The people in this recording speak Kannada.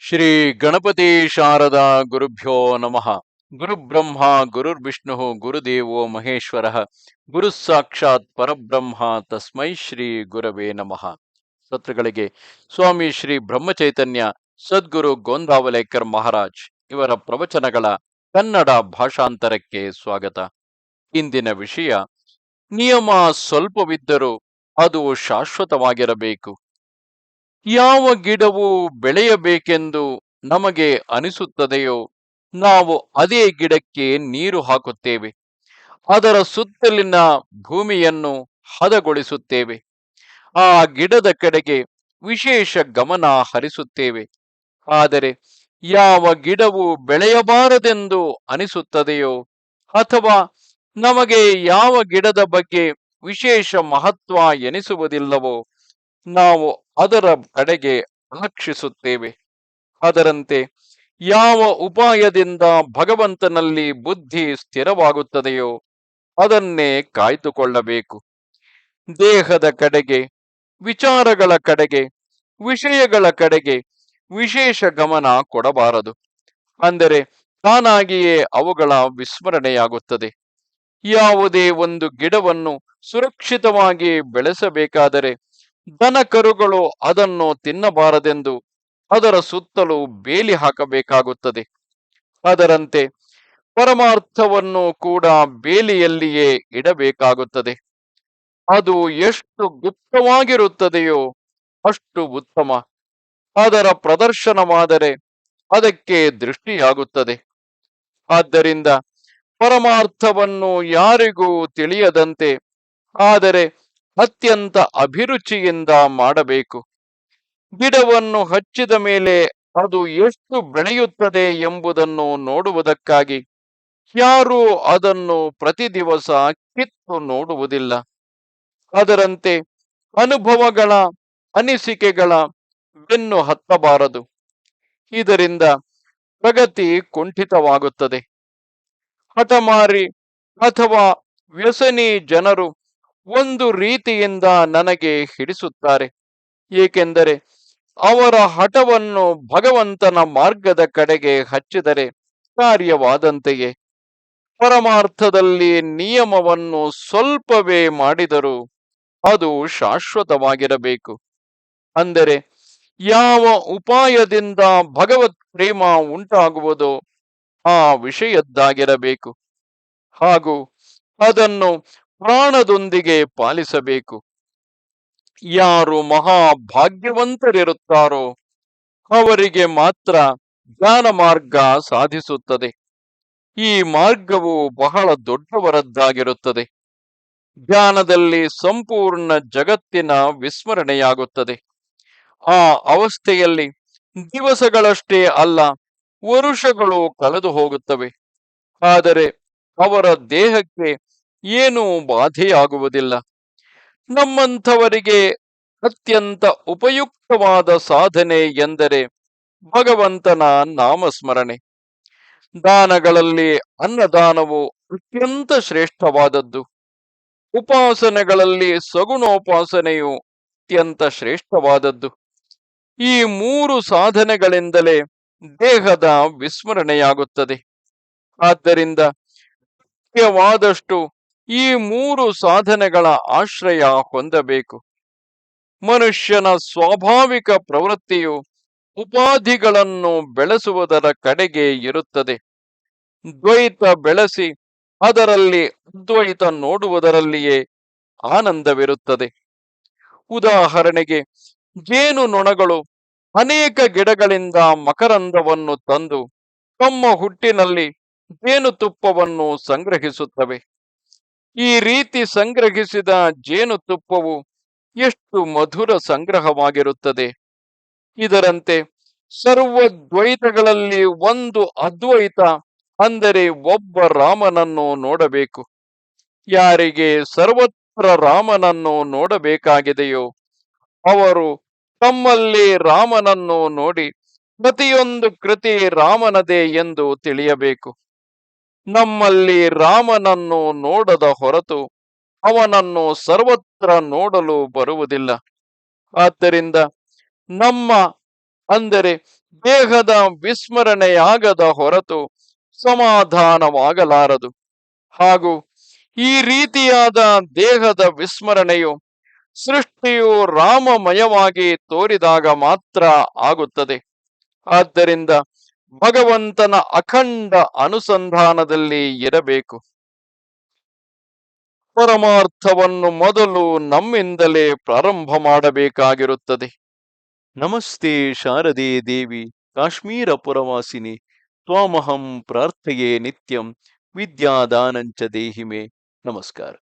ಶ್ರೀ ಗಣಪತಿ ಶಾರದಾ ಗುರುಭ್ಯೋ ನಮಃ. ಗುರುಬ್ರಹ್ಮ ಗುರುರ್ವಿಷ್ಣು ಗುರುದೇವೋ ಮಹೇಶ್ವರ. ಗುರು ಸಾಕ್ಷಾತ್ ಪರಬ್ರಹ್ಮ ತಸ್ಮೈ ಶ್ರೀ ಗುರವೇ ನಮಃ. ಸತ್ರುಗಳಿಗೆ ಸ್ವಾಮಿ ಶ್ರೀ ಬ್ರಹ್ಮಚೈತನ್ಯ ಸದ್ಗುರು ಗೋಂದಾವಲೇಕರ್ ಮಹಾರಾಜ್ ಇವರ ಪ್ರವಚನಗಳ ಕನ್ನಡ ಭಾಷಾಂತರಕ್ಕೆ ಸ್ವಾಗತ. ಇಂದಿನ ವಿಷಯ, ನಿಯಮ ಸ್ವಲ್ಪವಿದ್ದರೂ ಅದು ಶಾಶ್ವತವಾಗಿರಬೇಕು. ಯಾವ ಗಿಡವು ಬೆಳೆಯಬೇಕೆಂದು ನಮಗೆ ಅನಿಸುತ್ತದೆಯೋ, ನಾವು ಅದೇ ಗಿಡಕ್ಕೆ ನೀರು ಹಾಕುತ್ತೇವೆ. ಅದರ ಸುತ್ತಲಿನ ಭೂಮಿಯನ್ನು ಹದಗೊಳಿಸುತ್ತೇವೆ. ಆ ಗಿಡದ ಕಡೆಗೆ ವಿಶೇಷ ಗಮನ ಹರಿಸುತ್ತೇವೆ. ಆದರೆ ಯಾವ ಗಿಡವು ಬೆಳೆಯಬಾರದೆಂದು ಅನಿಸುತ್ತದೆಯೋ, ಅಥವಾ ನಮಗೆ ಯಾವ ಗಿಡದ ಬಗ್ಗೆ ವಿಶೇಷ ಮಹತ್ವ ಎನಿಸುವುದಿಲ್ಲವೋ ನಾವು ಅದರ ಕಡೆಗೆ ಆಕ್ಷಿಸುತ್ತೇವೆ. ಅದರಂತೆ, ಯಾವ ಉಪಾಯದಿಂದ ಭಗವಂತನಲ್ಲಿ ಬುದ್ಧಿ ಸ್ಥಿರವಾಗುತ್ತದೆಯೋ ಅದನ್ನೇ ಕಾಯ್ದುಕೊಳ್ಳಬೇಕು. ದೇಹದ ಕಡೆಗೆ, ವಿಚಾರಗಳ ಕಡೆಗೆ, ವಿಷಯಗಳ ಕಡೆಗೆ ವಿಶೇಷ ಗಮನ ಕೊಡಬಾರದು. ಅಂದರೆ, ತಾನಾಗಿಯೇ ಅವುಗಳ ವಿಸ್ಮರಣೆಯಾಗುತ್ತದೆ. ಯಾವುದೇ ಒಂದು ಗಿಡವನ್ನು ಸುರಕ್ಷಿತವಾಗಿ ಬೆಳೆಸಬೇಕಾದರೆ ದನ ಕರುಗಳು ಅದನ್ನು ತಿನ್ನಬಾರದೆಂದು ಅದರ ಸುತ್ತಲೂ ಬೇಲಿ ಹಾಕಬೇಕಾಗುತ್ತದೆ. ಅದರಂತೆ ಪರಮಾರ್ಥವನ್ನು ಕೂಡ ಬೇಲಿಯಲ್ಲಿಯೇ ಇಡಬೇಕಾಗುತ್ತದೆ. ಅದು ಎಷ್ಟು ಗುಪ್ತವಾಗಿರುತ್ತದೆಯೋ ಅಷ್ಟು ಉತ್ತಮ. ಅದರ ಪ್ರದರ್ಶನವಾದರೆ ಅದಕ್ಕೆ ದೃಷ್ಟಿಯಾಗುತ್ತದೆ. ಆದ್ದರಿಂದ ಪರಮಾರ್ಥವನ್ನು ಯಾರಿಗೂ ತಿಳಿಯದಂತೆ, ಆದರೆ ಅತ್ಯಂತ ಅಭಿರುಚಿಯಿಂದ ಮಾಡಬೇಕು. ಗಿಡವನ್ನು ಹಚ್ಚಿದ ಮೇಲೆ ಅದು ಎಷ್ಟು ಬೆಳೆಯುತ್ತದೆ ಎಂಬುದನ್ನು ನೋಡುವುದಕ್ಕಾಗಿ ಯಾರೂ ಅದನ್ನು ಪ್ರತಿ ದಿವಸ ಕಿತ್ತು ನೋಡುವುದಿಲ್ಲ. ಅದರಂತೆ ಅನುಭವಗಳ ಅನಿಸಿಕೆಗಳ ಬೆನ್ನು ಹತ್ತಬಾರದು. ಇದರಿಂದ ಪ್ರಗತಿ ಕುಂಠಿತವಾಗುತ್ತದೆ. ಹಠಮಾರಿ ಅಥವಾ ವ್ಯಸನಿ ಜನರು ಒಂದು ರೀತಿಯಿಂದ ನನಗೆ ಹಿಡಿಸುತ್ತಾರೆ. ಏಕೆಂದರೆ ಅವರ ಹಠವನ್ನು ಭಗವಂತನ ಮಾರ್ಗದ ಕಡೆಗೆ ಹಚ್ಚಿದರೆ ಕಾರ್ಯವಾದಂತೆಯೇ. ಪರಮಾರ್ಥದಲ್ಲಿ ನಿಯಮವನ್ನು ಸ್ವಲ್ಪವೇ ಮಾಡಿದರೂ ಅದು ಶಾಶ್ವತವಾಗಿರಬೇಕು. ಅಂದರೆ ಯಾವ ಉಪಾಯದಿಂದ ಭಗವತ್ ಪ್ರೇಮ ಉಂಟಾಗುವುದೋ ಆ ವಿಷಯದ್ದಾಗಿರಬೇಕು. ಹಾಗೂ ಅದನ್ನು ಪ್ರಾಣದೊಂದಿಗೆ ಪಾಲಿಸಬೇಕು. ಯಾರು ಮಹಾಭಾಗ್ಯವಂತರಿರುತ್ತಾರೋ ಅವರಿಗೆ ಮಾತ್ರ ಜ್ಞಾನ ಮಾರ್ಗ ಸಾಧಿಸುತ್ತದೆ. ಈ ಮಾರ್ಗವು ಬಹಳ ದೊಡ್ಡವರದ್ದಾಗಿರುತ್ತದೆ. ಜ್ಞಾನದಲ್ಲಿ ಸಂಪೂರ್ಣ ಜಗತ್ತಿನ ವಿಸ್ಮರಣೆಯಾಗುತ್ತದೆ. ಆ ಅವಸ್ಥೆಯಲ್ಲಿ ದಿವಸಗಳಷ್ಟೇ ಅಲ್ಲ, ವರುಷಗಳು ಕಳೆದು ಹೋಗುತ್ತವೆ ಆದರೆ ಅವರ ದೇಹಕ್ಕೆ ಏನೂ ಬಾಧೆಯಾಗುವುದಿಲ್ಲ. ನಮ್ಮಂಥವರಿಗೆ ಅತ್ಯಂತ ಉಪಯುಕ್ತವಾದ ಸಾಧನೆ ಎಂದರೆ ಭಗವಂತನ ನಾಮಸ್ಮರಣೆ. ದಾನಗಳಲ್ಲಿ ಅನ್ನದಾನವು ಅತ್ಯಂತ ಶ್ರೇಷ್ಠವಾದದ್ದು. ಉಪಾಸನೆಗಳಲ್ಲಿ ಸಗುಣೋಪಾಸನೆಯು ಅತ್ಯಂತ ಶ್ರೇಷ್ಠವಾದದ್ದು. ಈ ಮೂರು ಸಾಧನೆಗಳಿಂದಲೇ ದೇಹದ ವಿಸ್ಮರಣೆಯಾಗುತ್ತದೆ. ಆದ್ದರಿಂದ ಮುಖ್ಯವಾದಷ್ಟು ಈ ಮೂರು ಸಾಧನೆಗಳ ಆಶ್ರಯ ಹೊಂದಬೇಕು. ಮನುಷ್ಯನ ಸ್ವಾಭಾವಿಕ ಪ್ರವೃತ್ತಿಯು ಉಪಾಧಿಗಳನ್ನು ಬೆಳೆಸುವುದರ ಕಡೆಗೆ ಇರುತ್ತದೆ. ದ್ವೈತ ಬೆಳೆಸಿ ಅದರಲ್ಲಿ ಅದ್ವೈತ ನೋಡುವುದರಲ್ಲಿಯೇ ಆನಂದವಿರುತ್ತದೆ. ಉದಾಹರಣೆಗೆ ಜೇನು ನೊಣಗಳು ಅನೇಕ ಗಿಡಗಳಿಂದ ಮಕರಂದವನ್ನು ತಂದು ತಮ್ಮ ಹುಟ್ಟಿನಲ್ಲಿ ಜೇನುತುಪ್ಪವನ್ನು ಸಂಗ್ರಹಿಸುತ್ತವೆ. ಈ ರೀತಿ ಸಂಗ್ರಹಿಸಿದ ಜೇನುತುಪ್ಪವು ಎಷ್ಟು ಮಧುರ ಸಂಗ್ರಹವಾಗಿರುತ್ತದೆ. ಇದರಂತೆ ಸರ್ವದ್ವೈತಗಳಲ್ಲಿ ಒಂದು ಅದ್ವೈತ, ಅಂದರೆ ಒಬ್ಬ ರಾಮನನ್ನು ನೋಡಬೇಕು. ಯಾರಿಗೆ ಸರ್ವತ್ರ ರಾಮನನ್ನು ನೋಡಬೇಕಾಗಿದೆಯೋ, ಅವರು ತಮ್ಮಲ್ಲಿ ರಾಮನನ್ನು ನೋಡಿ ಪ್ರತಿಯೊಂದು ಕೃತಿ ರಾಮನದೇ ಎಂದು ತಿಳಿಯಬೇಕು. ನಮ್ಮಲ್ಲಿ ರಾಮನನ್ನು ನೋಡದ ಹೊರತು ಅವನನ್ನು ಸರ್ವತ್ರ ನೋಡಲು ಬರುವುದಿಲ್ಲ. ಆದ್ದರಿಂದ ನಮ್ಮ, ಅಂದರೆ ದೇಹದ ವಿಸ್ಮರಣೆಯಾಗದ ಹೊರತು ಸಮಾಧಾನವಾಗಲಾರದು. ಹಾಗೂ ಈ ರೀತಿಯಾದ ದೇಹದ ವಿಸ್ಮರಣೆಯು ಸೃಷ್ಟಿಯು ರಾಮಮಯವಾಗಿ ತೋರಿದಾಗ ಮಾತ್ರ ಆಗುತ್ತದೆ. ಆದ್ದರಿಂದ ಭಗವಂತನ ಅಖಂಡ ಅನುಸಂಧಾನದಲ್ಲಿ ಇರಬೇಕು. ಪರಮಾರ್ಥವನ್ನು ಮೊದಲು ನಮ್ಮಿಂದಲೇ ಪ್ರಾರಂಭ ಮಾಡಬೇಕಾಗಿರುತ್ತದೆ. ನಮಸ್ತೆ ಶಾರದೆ ದೇವಿ, ಕಾಶ್ಮೀರ ಪುರವಾಸಿನಿ, ತ್ವಾಮಹಂ ಪ್ರಾರ್ಥೆಯೇ ನಿತ್ಯಂ, ವಿದ್ಯಾದಾನಂಚ ದೇಹಿಮೆ. ನಮಸ್ಕಾರ.